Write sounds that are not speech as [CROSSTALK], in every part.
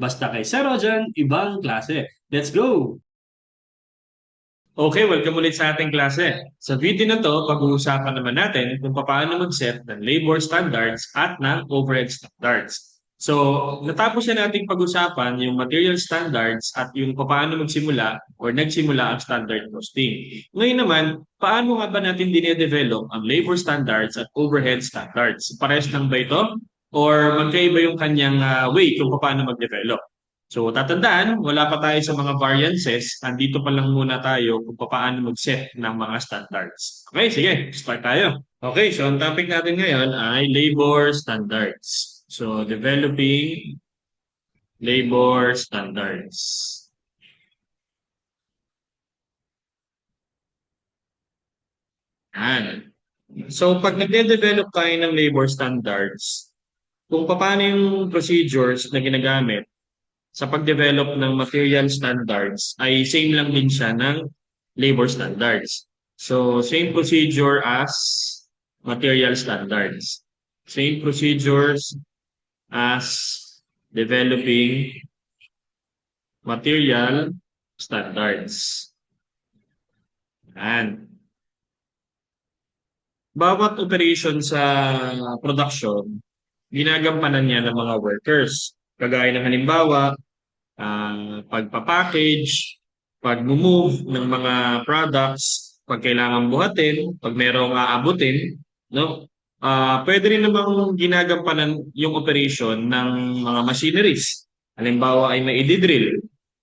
Basta kay Sir Rojan, ibang klase. Let's go! Okay, welcome ulit sa ating klase. Sa video na to, pag-uusapan naman natin kung paano mag-set ng labor standards at ng overhead standards. So, natapos na nating pag-usapan yung material standards at yung paano magsimula or nagsimula ang standard costing. Ngayon naman, paano nga ba natin dinedevelop ang labor standards at overhead standards? Pares lang ba ito? Or magkaiba yung kanyang uh, way kung paano mag-develop? So, tatandaan, wala pa tayo sa mga variances. Andito pa lang muna tayo kung paano mag-set ng mga standards. Okay, sige, start tayo. Okay, so ang topic natin ngayon ay labor standards. So, developing labor standards. Yan. So, pag nagde-develop tayo ng labor standards, kung paano yung procedures na ginagamit sa pag-develop ng material standards ay same lang din siya ng labor standards. So, same procedure as material standards. Same procedures as developing material standards. And bawat operation sa production, ginagampanan niya ng mga workers. Kagaya ng halimbawa, uh, pagpapackage, pag-move ng mga products, pag kailangan buhatin, pag merong aabutin, no? uh, pwede rin namang ginagampanan yung operation ng mga machineries. Halimbawa ay may i-drill.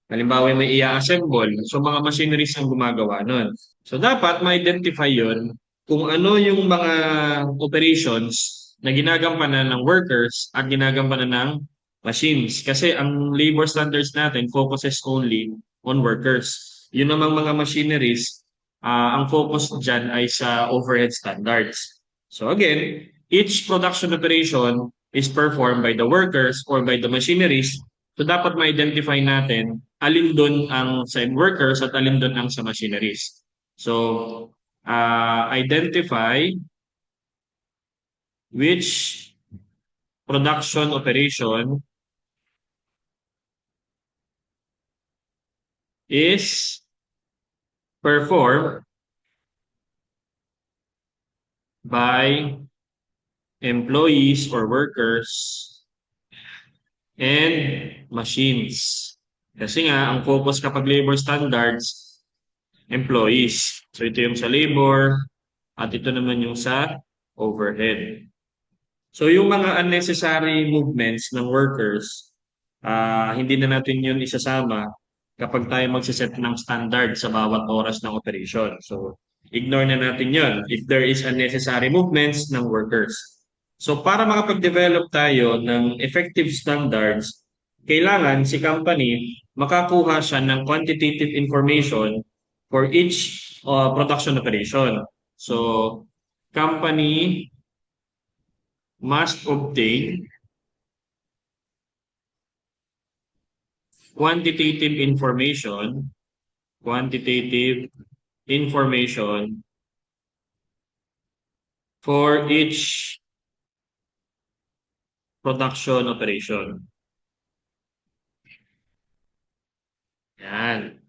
Halimbawa ay may i-assemble. So mga machineries ang gumagawa nun. So dapat ma-identify yon kung ano yung mga operations na ginagampanan ng workers at ginagampanan ng machines. Kasi ang labor standards natin focuses only on workers. Yun namang mga machineries, uh, ang focus dyan ay sa overhead standards. So again, each production operation is performed by the workers or by the machineries. So dapat ma-identify natin alin doon ang sa workers at alin doon ang sa machineries. So uh, identify which production operation is performed by employees or workers and machines. Kasi nga, ang focus kapag labor standards, employees. So ito yung sa labor at ito naman yung sa overhead. So yung mga unnecessary movements ng workers, uh, hindi na natin yun isasama kapag tayo magsiset ng standard sa bawat oras ng operation. So ignore na natin yon if there is unnecessary movements ng workers. So para makapag-develop tayo ng effective standards, kailangan si company makakuha siya ng quantitative information for each uh, production operation. So company must obtain quantitative information quantitative information for each production operation. Yan.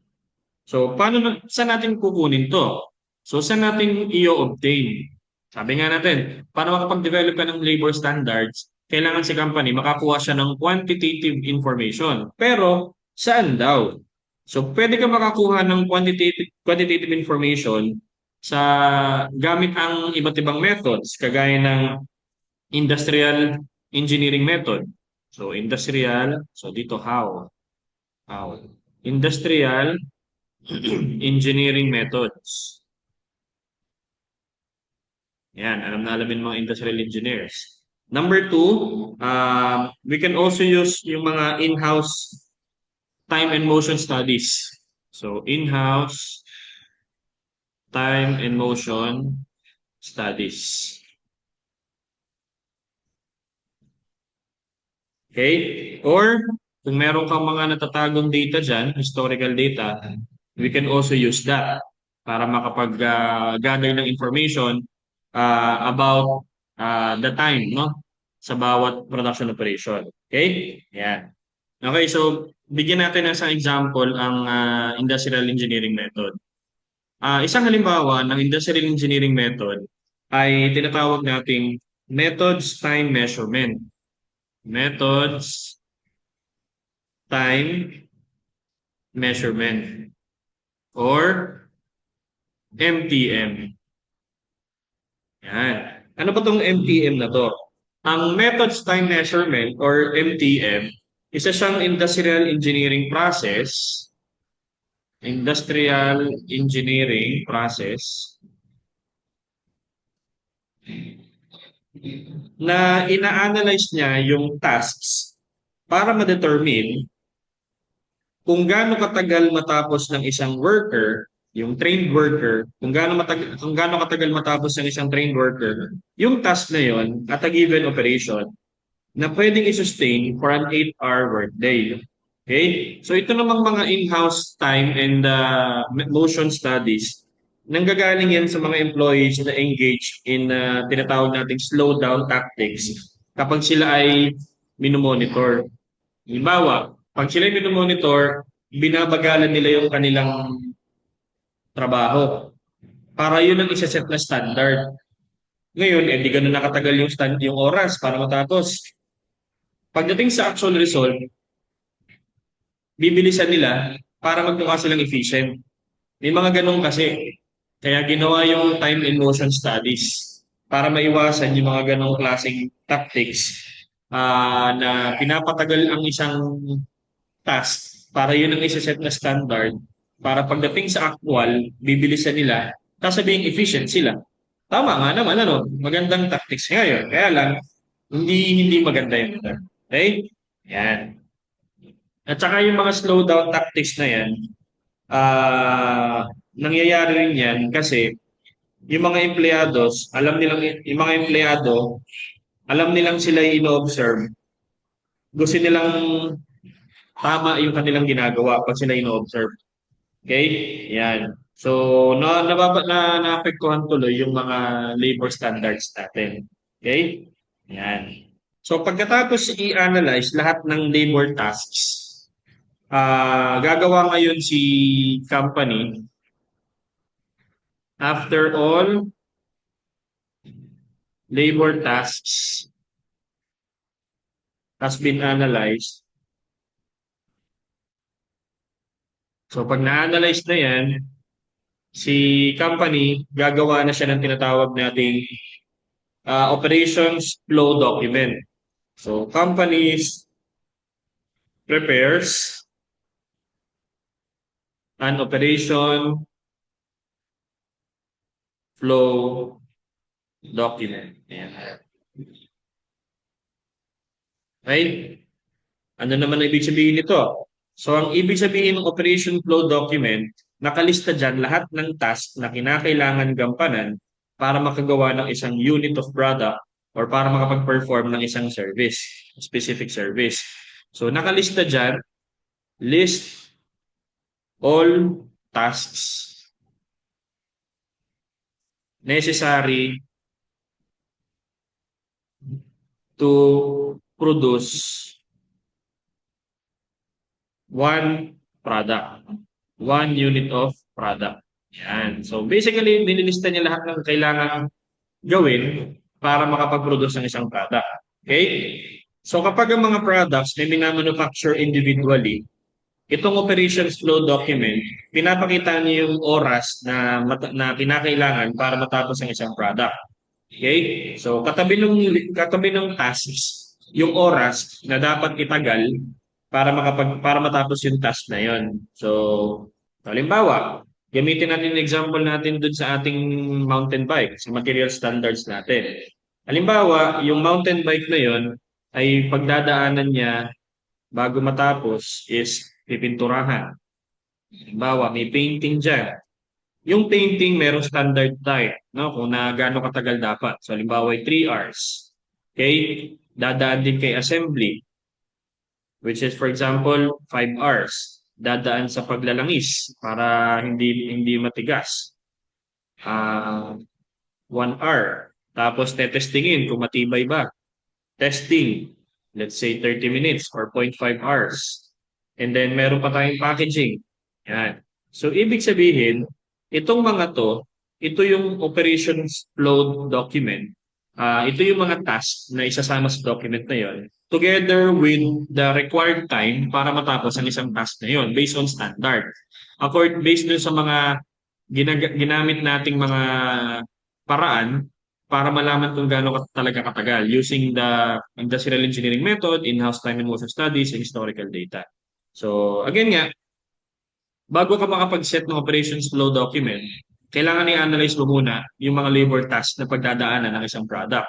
So, paano saan natin kukunin to? So, saan natin i-obtain? Sabi nga natin, para makapag-develop ka ng labor standards, kailangan si company makakuha siya ng quantitative information. Pero, saan daw? So, pwede ka makakuha ng quantitative, quantitative information sa gamit ang iba't ibang methods, kagaya ng industrial engineering method. So, industrial, so dito how? How? Industrial [CLEARS THROAT] engineering methods. Yan, alam na alamin mga industrial engineers. Number two, uh, we can also use yung mga in-house time and motion studies. So, in-house time and motion studies. Okay? Or, kung meron kang mga natatagong data dyan, historical data, we can also use that para makapag-gather uh, ng information uh, about uh, the time no sa bawat production operation. Okay? Yan. Okay, so bigyan natin ng isang example ang ah, industrial engineering method. Ah, isang halimbawa ng industrial engineering method ay tinatawag nating methods time measurement. Methods time measurement or MTM. Yan. Ano ba tong MTM na to? Ang methods time measurement or MTM, isa siyang industrial engineering process industrial engineering process na ina-analyze niya yung tasks para ma-determine kung gaano katagal matapos ng isang worker, yung trained worker, kung gaano matagal, kung gaano katagal matapos ng isang trained worker, yung task na yon at a given operation na pwedeng i-sustain for an 8-hour workday. Okay? So ito namang mga in-house time and uh, motion studies, nanggagaling yan sa mga employees na engage in uh, tinatawag nating slowdown tactics kapag sila ay minomonitor. Halimbawa, pag sila ay minomonitor, binabagalan nila yung kanilang trabaho. Para yun ang isa-set na standard. Ngayon, eh di ganun nakatagal yung, stand, yung oras para matapos. Pagdating sa actual result, bibilisan nila para magmukha silang efficient. May mga ganun kasi. Kaya ginawa yung time and motion studies para maiwasan yung mga ganong klaseng tactics ah, na pinapatagal ang isang task para yun ang isa-set na standard para pagdating sa actual, bibilisan nila, sasabihin efficient sila. Tama nga naman, ano, magandang tactics ngayon. Kaya lang, hindi hindi maganda yun. Okay? Yan. At saka yung mga slowdown tactics na yan, ah nangyayari rin yan kasi yung mga empleyados, alam nilang, yung mga empleyado, alam nilang sila ino-observe. Gusto nilang tama yung kanilang ginagawa pag sila ino-observe. Okay? Yan. So, na, nababa, na, naapektuhan tuloy yung mga labor standards natin. Okay? Yan. So, pagkatapos i-analyze lahat ng labor tasks, ah gagawa ngayon si company after all labor tasks has been analyzed. So pag na-analyze na yan, si company gagawa na siya ng tinatawag nating uh, operations flow document. So companies prepares an operation flow document. Ayan. Right? Ano naman ang ibig sabihin nito? So, ang ibig sabihin ng operation flow document, nakalista dyan lahat ng task na kinakailangan gampanan para makagawa ng isang unit of product or para makapag-perform ng isang service, specific service. So, nakalista dyan, list all tasks necessary to produce one product, one unit of product. Yan. So basically, nililista niya lahat ng kailangan gawin para makapag-produce ng isang product. Okay? So kapag ang mga products na minamanufacture individually, itong operations flow document, pinapakita niyo yung oras na, na kinakailangan para matapos ang isang product. Okay? So katabi ng katabi ng tasks, yung oras na dapat itagal para makapag para matapos yung task na yon. So, halimbawa, gamitin natin yung example natin dun sa ating mountain bike, sa material standards natin. Halimbawa, yung mountain bike na yon ay pagdadaanan niya bago matapos is pipinturahan. Halimbawa, may painting dyan. Yung painting, merong standard time, no? kung na gaano katagal dapat. So, halimbawa, 3 hours. Okay? Dadaan din kay assembly which is for example 5 hours dadaan sa paglalangis para hindi hindi matigas uh, 1 hour tapos tetestingin kung matibay ba testing let's say 30 minutes or 0.5 hours. And then meron pa tayong packaging. Yan. So ibig sabihin, itong mga to, ito yung operations flow document. Ah, ito yung mga tasks na isasama sa document na yon together with the required time para matapos ang isang task na yon based on standard. Accord based dun sa mga ginag- ginamit nating mga paraan para malaman kung gaano ka talaga katagal using the industrial engineering method, in-house time and motion studies, and historical data. So, again nga, bago ka makapag-set ng operations flow document, kailangan i-analyze mo muna yung mga labor tasks na pagdadaanan ng isang product.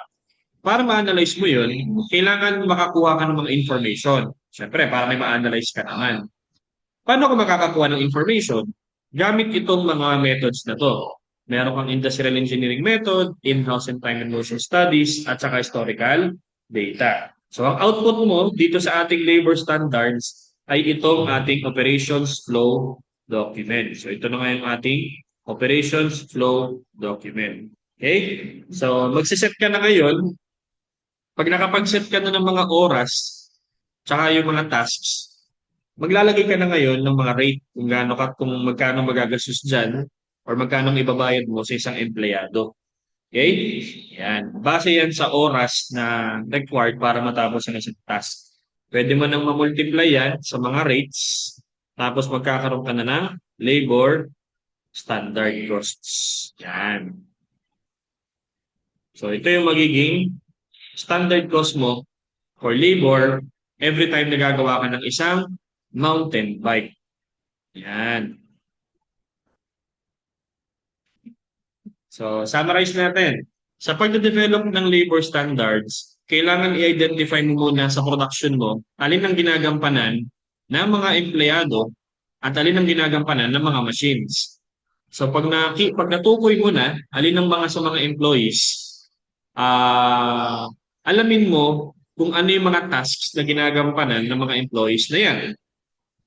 Para ma-analyze mo yun, kailangan makakuha ka ng mga information. Siyempre, para may ma-analyze ka naman. Paano ka makakakuha ng information? Gamit itong mga methods na to. Meron kang industrial engineering method, in-house and time and motion studies, at saka historical data. So, ang output mo dito sa ating labor standards ay itong ating operations flow document. So, ito na nga yung ating operations flow document. Okay? So, magsiset ka na ngayon. Pag nakapag-set ka na ng mga oras, tsaka yung mga tasks, maglalagay ka na ngayon ng mga rate kung gaano ka, kung magkano magagastos dyan or magkano ibabayad mo sa isang empleyado. Okay? Yan. Base yan sa oras na required para matapos ang isang task. Pwede mo nang mamultiply yan sa mga rates tapos magkakaroon ka na ng labor standard costs. Yan. So, ito yung magiging standard cost mo for labor every time na gagawa ka ng isang mountain bike. Yan. So, summarize natin. Sa pagde-develop ng labor standards, kailangan i-identify mo muna sa production mo alin ang ginagampanan ng mga empleyado at alin ang ginagampanan ng mga machines. So pag na pag natukoy mo na alin ang mga sa mga employees, ah alamin mo kung ano yung mga tasks na ginagampanan ng mga employees na yan.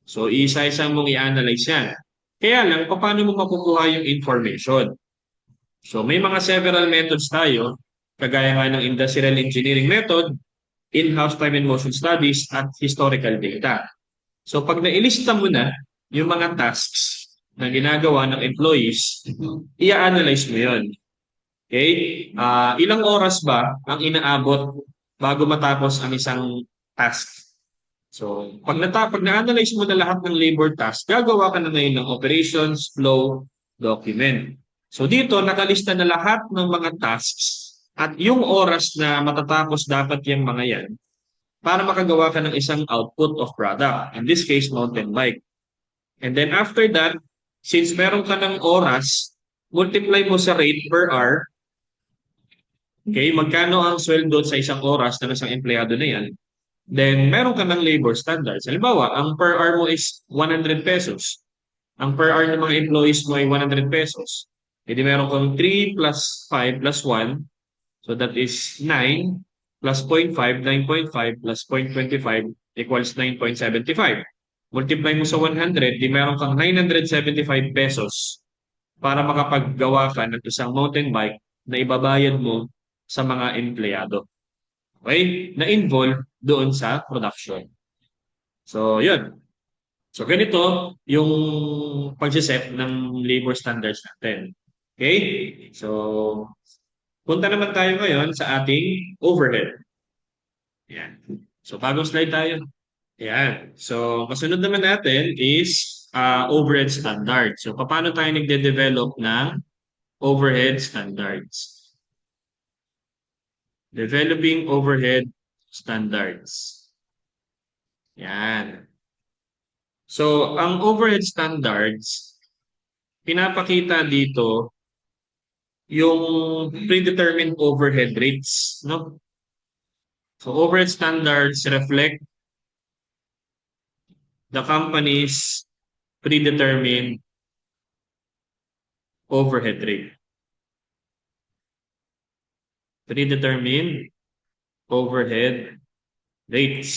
So isa-isa mong i-analyze yan. Kaya lang, paano mo makukuha yung information? So may mga several methods tayo, kagaya nga ng industrial engineering method, in-house time and motion studies, at historical data. So pag nailista mo na yung mga tasks na ginagawa ng employees, i-analyze mo yon. Okay? Ah, ilang oras ba ang inaabot bago matapos ang isang task? So, pag, nata pag na-analyze mo na lahat ng labor task, gagawa ka na ngayon ng operations flow document. So dito, nakalista na lahat ng mga tasks at yung oras na matatapos dapat yung mga yan para makagawa ka ng isang output of product. In this case, mountain bike. And then after that, since meron ka ng oras, multiply mo sa rate per hour. Okay, magkano ang sweldo sa isang oras ng isang empleyado na yan? Then, meron ka ng labor standards. Halimbawa, ang per hour mo is 100 pesos. Ang per hour ng mga employees mo ay 100 pesos. Hindi meron kang 3 plus 5 plus 1. So that is 9 plus 0.5, 9.5 plus 0.25 equals 9.75. Multiply mo sa 100, di meron kang 975 pesos para makapaggawa ka ng isang mountain bike na ibabayad mo sa mga empleyado. Okay? Na-involve doon sa production. So, yun. So, ganito yung pag-set ng labor standards natin. Okay? So, punta naman tayo ngayon sa ating overhead. Yan. So, bagong slide tayo. Yan. So, kasunod naman natin is uh, overhead standard. So, paano tayo nagde-develop ng overhead standards? Developing overhead standards. Yan. So, ang overhead standards, pinapakita dito yung predetermined overhead rates, no? So, overhead standards reflect the company's predetermined overhead rate. Predetermined overhead rates.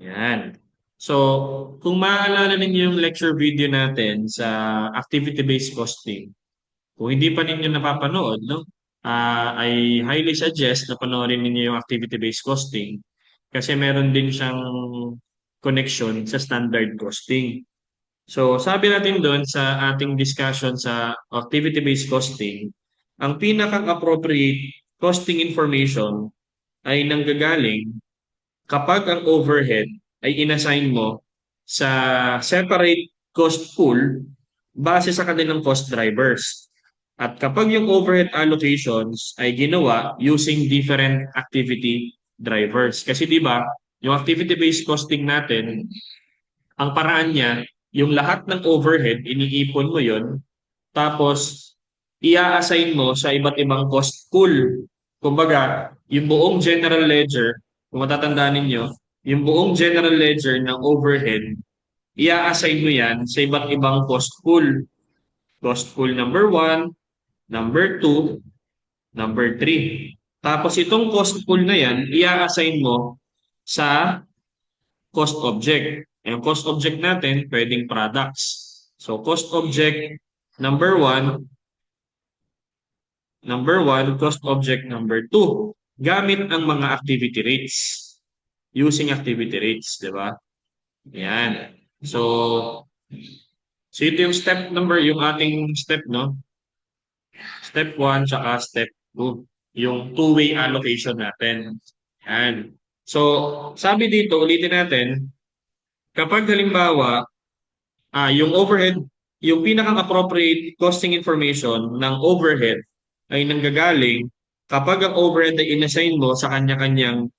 Yan. So, kung maaalala ninyo yung lecture video natin sa activity-based costing, kung hindi pa ninyo napapanood, no, uh, I highly suggest na panoorin ninyo yung activity-based costing kasi meron din siyang connection sa standard costing. So, sabi natin doon sa ating discussion sa activity-based costing, ang pinaka-appropriate costing information ay nanggagaling kapag ang overhead ay inassign mo sa separate cost pool base sa kanilang cost drivers. At kapag yung overhead allocations ay ginawa using different activity drivers. Kasi di ba, yung activity-based costing natin, ang paraan niya, yung lahat ng overhead, iniipon mo yon tapos ia-assign mo sa iba't ibang cost pool. Kumbaga, yung buong general ledger, kung matatandaan ninyo, yung buong general ledger ng overhead, ia-assign mo yan sa iba't ibang cost pool. Cost pool number 1, number 2, number 3. Tapos itong cost pool na yan, ia-assign mo sa cost object. Yung cost object natin, pwedeng products. So cost object number 1, number 1, cost object number 2. Gamit ang mga activity rates. Using activity rates, di ba? Yan. So, so ito yung step number, yung ating step, no? Step 1 tsaka step 2. Yung two-way allocation natin. Yan. So, sabi dito, ulitin natin, kapag halimbawa, ah, yung overhead, yung pinaka-appropriate costing information ng overhead ay nanggagaling kapag ang overhead ay inassign mo sa kanya-kanyang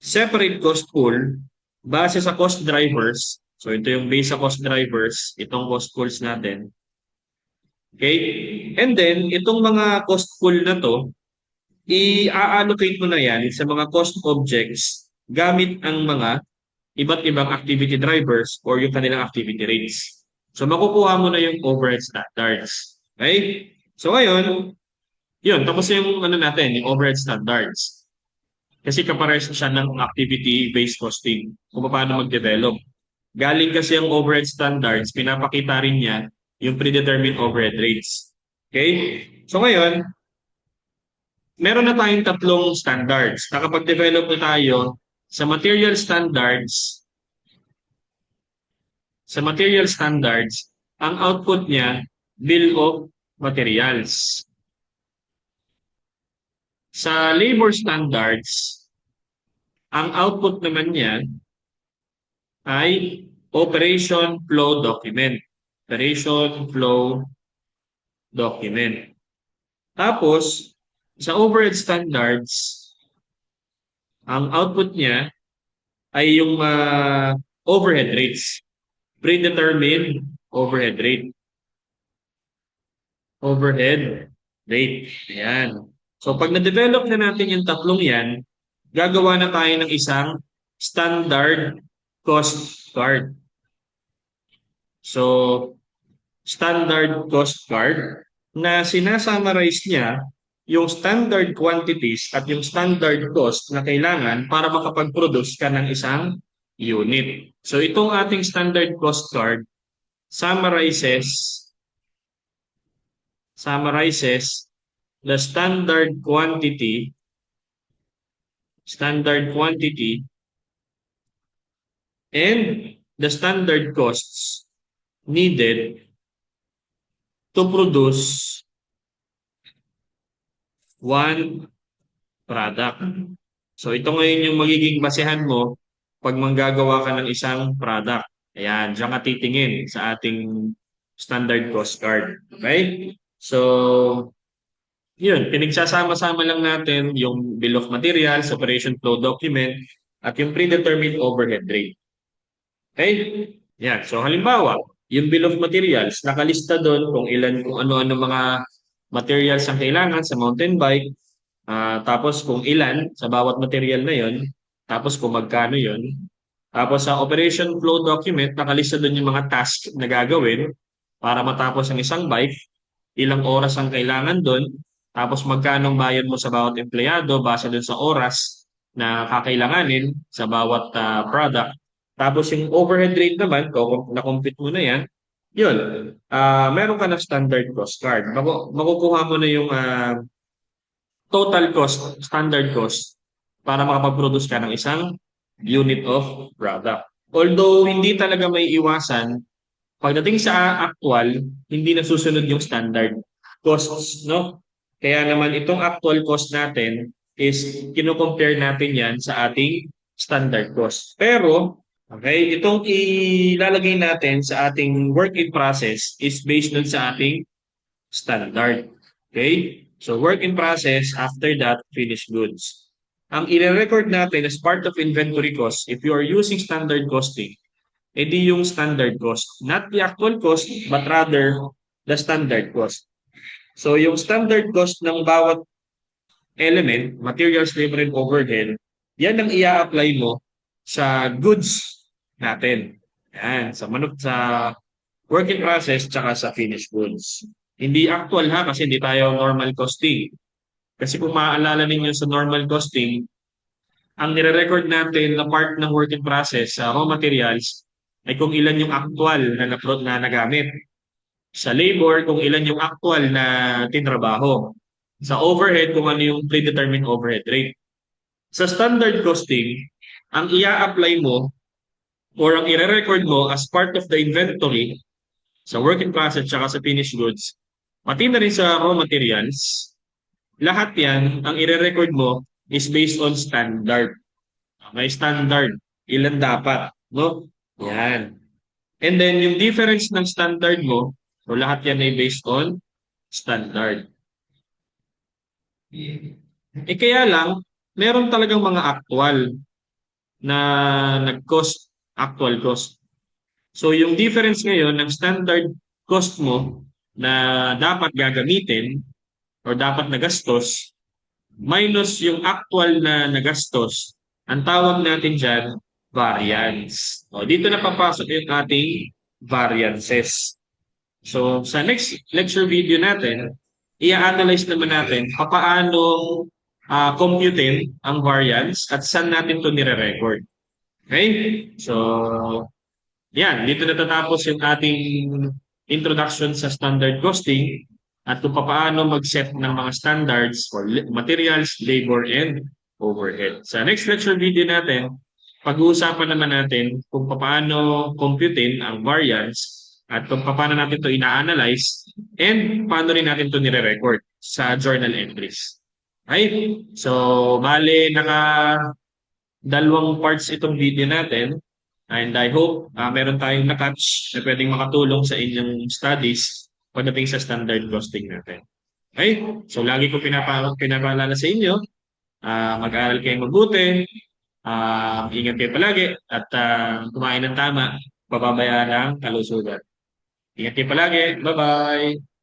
separate cost pool base sa cost drivers. So, ito yung base sa cost drivers, itong cost pools natin. Okay? And then, itong mga cost pool na to, i-allocate mo na yan sa mga cost objects gamit ang mga iba't ibang activity drivers or yung kanilang activity rates. So, makukuha mo na yung overhead standards. Okay? So, ngayon, yun, tapos yung ano natin, yung overhead standards. Kasi kapares siya ng activity-based costing kung paano mag-develop. Galing kasi ang overhead standards, pinapakita rin niya yung predetermined overhead rates. Okay? So ngayon, meron na tayong tatlong standards. Nakapag-develop na tayo sa material standards. Sa material standards, ang output niya, bill of materials. Sa labor standards, ang output naman niya ay operation flow document. Operation flow document. Tapos, sa overhead standards, ang output niya ay yung uh, overhead rates. Predetermined overhead rate. Overhead rate. Ayan. So, pag na-develop na natin yung tatlong yan, gagawa na tayo ng isang standard cost card. So, standard cost card na sinasummarize niya yung standard quantities at yung standard cost na kailangan para makapag-produce ka ng isang unit. So, itong ating standard cost card summarizes summarizes the standard quantity standard quantity and the standard costs needed to produce one product. So ito ngayon yung magiging basehan mo pag manggagawa ka ng isang product. Ayan, diyan ka titingin sa ating standard cost card. Okay? So, yun, pinagsasama-sama lang natin yung bill of materials, operation flow document, at yung predetermined overhead rate. Okay? Yan. So halimbawa, yung bill of materials, nakalista doon kung ilan, kung ano-ano mga materials ang kailangan sa mountain bike, uh, tapos kung ilan sa bawat material na yon, tapos kung magkano yon. Tapos sa operation flow document, nakalista doon yung mga task na gagawin para matapos ang isang bike, ilang oras ang kailangan doon, tapos magkano bayad mo sa bawat empleyado base dun sa oras na kakailanganin sa bawat uh, product. Tapos yung overhead rate naman, kung na-compute mo na yan, yun, uh, meron ka na standard cost card. Maku makukuha mo na yung uh, total cost, standard cost, para makapag-produce ka ng isang unit of product. Although hindi talaga may iwasan, pagdating sa actual, hindi nasusunod yung standard costs, no? Kaya naman itong actual cost natin is kino-compare natin yan sa ating standard cost. Pero, okay, itong ilalagay natin sa ating work in process is based dun sa ating standard. Okay? So, work in process, after that, finished goods. Ang i-record natin as part of inventory cost, if you are using standard costing, edi yung standard cost. Not the actual cost, but rather the standard cost. So, yung standard cost ng bawat element, materials, labor, and overhead, yan ang i-apply mo sa goods natin. Yan, sa manok sa work in process tsaka sa finished goods. Hindi actual ha kasi hindi tayo normal costing. Kasi kung maaalala ninyo sa normal costing, ang nire-record natin na part ng work in process sa raw materials ay kung ilan yung actual na, na, na nagamit. Sa labor, kung ilan yung actual na tinrabaho. Sa overhead, kung ano yung predetermined overhead rate. Sa standard costing, ang ia-apply mo or ang i-record mo as part of the inventory sa work in process at sa finished goods, pati na rin sa raw materials, lahat yan, ang i-record mo is based on standard. May standard. Ilan dapat. No? Yan. And then, yung difference ng standard mo, so lahat yan ay based on standard. Eh kaya lang, meron talagang mga actual na nag-cost, actual cost. So yung difference ngayon ng standard cost mo na dapat gagamitin or dapat nagastos minus yung actual na nagastos, ang tawag natin dyan, variance. O, dito na papasok yung ating variances. So, sa next lecture video natin, i-analyze naman natin paano uh, computein ang variance at saan natin ito nire-record. Okay? So, yan. Dito natatapos yung ating introduction sa standard costing at kung paano mag-set ng mga standards for materials, labor, and overhead. Sa next lecture video natin, pag-uusapan naman natin kung paano computein ang variance at kung paano natin ito ina-analyze and paano rin natin ito nire-record sa journal entries. Right? So, bale, naka dalawang parts itong video natin and I hope uh, meron tayong na-catch na pwedeng makatulong sa inyong studies pagdating sa standard costing natin. Okay? So, lagi ko pinapa pinapaalala sa inyo, uh, mag-aaral kayo mabuti, uh, ingat kayo palagi, at uh, kumain ng tama, pababayaan ang kalusugan. Ingat kayo palagi. Bye-bye!